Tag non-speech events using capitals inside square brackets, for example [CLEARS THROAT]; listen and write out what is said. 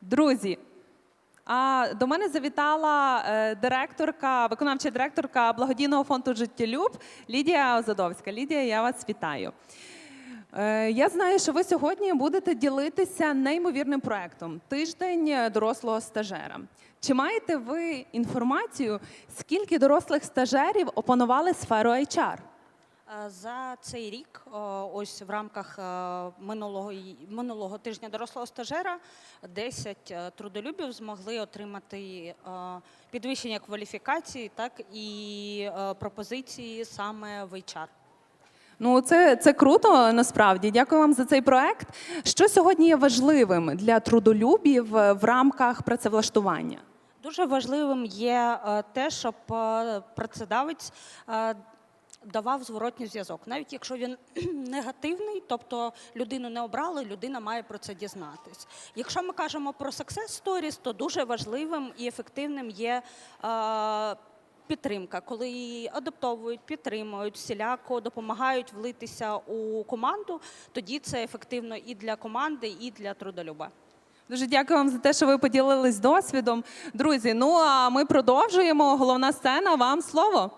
Друзі, а до мене завітала е, директорка, виконавча директорка благодійного фонду Життєлюб Лідія Озадовська. Лідія, я вас вітаю. Е, Я знаю, що ви сьогодні будете ділитися неймовірним проектом Тиждень дорослого стажера. Чи маєте ви інформацію, скільки дорослих стажерів опанували сферу HR? Е, За цей рік, ось в рамках е, минулого минулого тижня дорослого стажера, 10 е, трудолюбів змогли отримати підвищення кваліфікації, так і пропозиції саме в HR. Ну, це, це круто насправді. Дякую вам за цей проект. Що сьогодні є важливим для трудолюбів в рамках працевлаштування? Дуже важливим є те, щоб працедавець давав зворотній зв'язок. Навіть якщо він [CLEARS THROAT] негативний, тобто людину не обрали, людина має про це дізнатись. Якщо ми кажемо про success stories, то дуже важливим і ефективним є. е, Підтримка, коли її адаптовують, підтримують, всіляко допомагають влитися у команду, тоді це ефективно і для команди, і для трудолюба. Дуже дякую вам за те, що ви поділились досвідом. Друзі, ну а ми продовжуємо. Головна сцена. Вам слово.